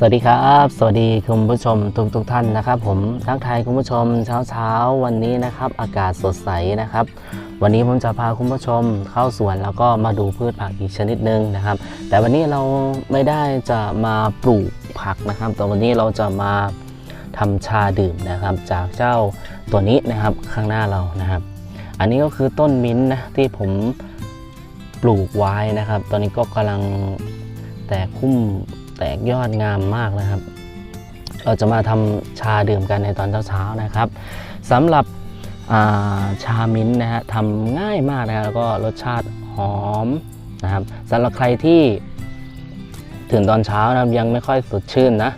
สวัสดีครับ สวัสดีคุณผู้ชมทุกทุกๆท่านนะครับ ผมทักทายคุณผู้ชมเช้าเช้าๆวันนี้นะครับ อากาศสดใสนะครับ วันนี้ผมจะพาคุณผู้ชมเข้าสวนแล้วก็มาดูพืชผักอีกชนิดหนึ่งนะครับ แต่วันนี้เราไม่ได้จะมาปลูกผักนะครับ แต่วันนี้เราจะมาทำชาดื่มนะครับ จากเจ้าตัวนี้นะครับข้างหน้าเรานะครับ อันนี้ก็คือต้นมิ้นท์นะที่ผมปลูกไว้นะครับ ตอนนี้ก็กำลังแตกคุ้ม แตกยอดงามมากนะครับ เราจะมาทำชาดื่มกันในตอนเช้าๆนะครับสำหรับาชามิ้นนะฮะทำง่ายมากนะครับแล้วก็รสชาติหอมนะครับสำหรับใครที่ตื่นตอนเช้านะครับยังไม่ค่อยสดชื่นนะ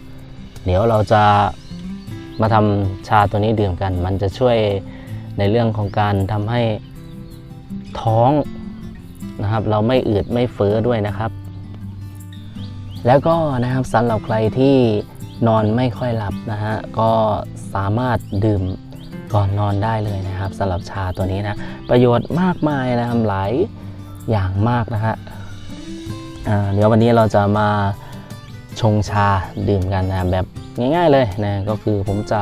เดี๋ยวเราจะมาทำชาตัวนี้ดื่มกัน มันจะช่วยในเรื่องของการทำให้ท้องนะครับ เราไม่อืดไม่เฟ้อด้วยนะครับ แล้วก็นะครับสำหรับใครที่นอนไม่ค่อยหลับนะฮะก็สามารถดื่มก่อนนอนได้เลยนะครับสำหรับชาตัวนี้นะ ประโยชน์มากมายนะครับหลายอย่างมากนะฮะเดี๋ยววันนี้เราจะมาชงชาดื่มกันนะแบบง่ายๆเลยนะก็คือผมจะ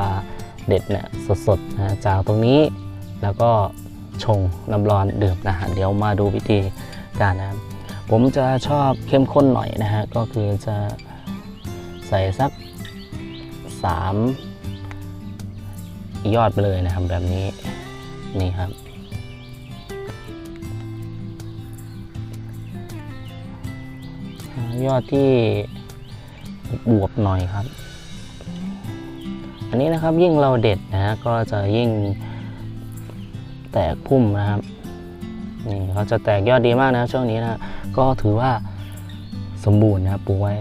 เด็ดเนี่ยสดๆนะจากตรงนี้แล้วก็ชงน้ำร้อนดื่มนะฮะเดี๋ยวมาดูวิธีการนะครับ ผมจะชอบเข้มข้นหน่อยนะฮะ ก็คือจะใส่สักสามยอดไปเลยนะครับแบบนี้นี่ครับ ยอดที่บวบหน่อยครับ อันนี้นะครับยิ่งเราเด็ดนะฮะก็จะยิ่งแตกพุ่มนะครับ นี่เขาจะแตกยอดดีมากนะช่วงนี้นะก็ถือว่าสมบูรณ์นะครับปลูกไว้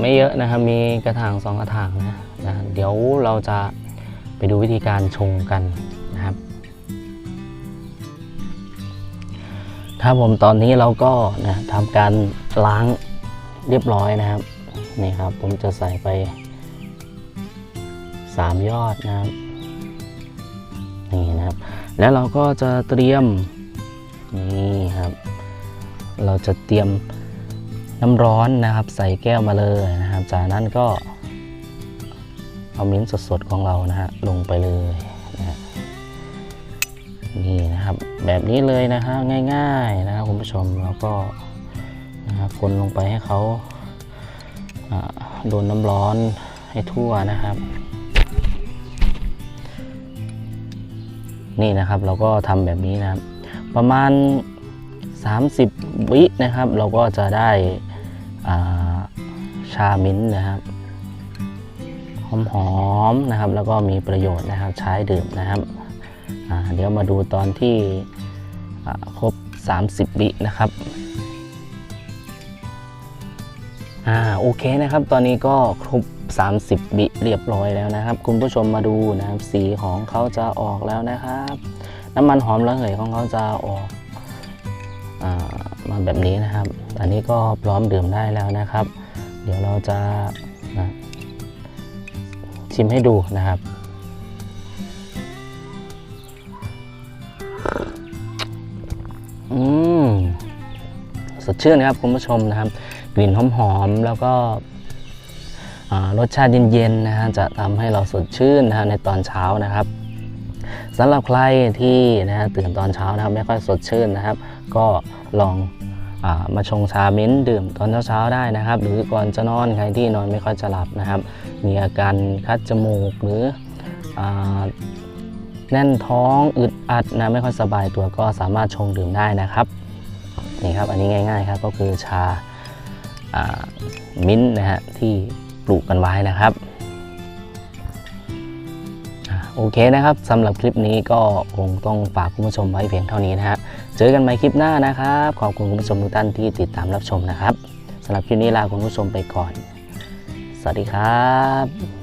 ไม่เยอะนะครับมีกระถางสองกระถางนะนะเดี๋ยวเราจะไปดูวิธีการชงกันนะครับครับผมตอนนี้เราก็นะทำการล้างเรียบร้อยนะครับนี่ครับผมจะใส่ไป 3 ยอดนะครับนี่นะครับ แล้วเราก็จะเตรียม นี่ครับ เราจะเตรียมน้ำร้อนนะครับ ใส่แก้วมาเลยนะครับ จากนั้นก็เอามิ้นสดๆของเรานะฮะลงไปเลยนะนี่นะครับ แบบนี้เลยนะฮะง่ายๆนะครับคุณผู้ชมแล้วก็นะครับคนลงไปให้เขาโดนน้ำร้อนให้ทั่วนะครับ นี่นะครับเราก็ทำแบบนี้นะครับ ประมาณ 30 วินะครับ เราก็จะได้าชามิ้นนะครับหอมๆนะครับ แล้วก็มีประโยชน์นะครับใช้ดื่มนะครับเดี๋ยวมาดูตอนที่ครบ 30 วินะครับอ่าโอเคนะครับ ตอนนี้ก็ครบ 30 วิเรียบร้อยแล้วนะครับ คุณผู้ชมมาดูนะครับ สีของเขาจะออกแล้วนะครับ น้ำมันหอมระเหยของเขาจะออกอมาแบบนี้นะครับ อันนี้ก็พร้อมดื่มได้แล้วนะครับ เดี๋ยวเราจะนะชิมให้ดูนะครับ อืม สดชื่นนะครับคุณผู้ชมนะครับ กลิ่นหอมๆ แล้วก็รสชาติเย็นๆ นะฮะ จะทำให้เราสดชื่นนะฮะในตอนเช้านะครับ สำหรับใครที่นะฮะตื่นตอนเช้านะครับไม่ค่อยสดชื่นนะครับ ก็ลองอามาชงชามิ้นดื่มตอนเช้าๆได้นะครับ หรือก่อนจะนอนใครที่นอนไม่ค่อยจะหลับนะครับ มีอาการคัดจมูกหรืออแน่นท้องอึดอัดนะไม่ค่อยสบายตัวก็สามารถชงดื่มได้นะครับนี่ครับอันนี้ง่ายๆครับก็คือชาอามิ้นท์นะฮะที่ปลูกกันไว้นะครับ โอเคนะครับสำหรับคลิปนี้ก็คงต้องฝากคุณผู้ชมไว้เพียงเท่านี้นะฮะเจอกันใหม่คลิปหน้านะครับ ขอบคุณคุณผู้ชมทุกท่านที่ติดตามรับชมนะครับสำหรับคลิปนี้ลาคุณผู้ชมไปก่อน สวัสดีครับ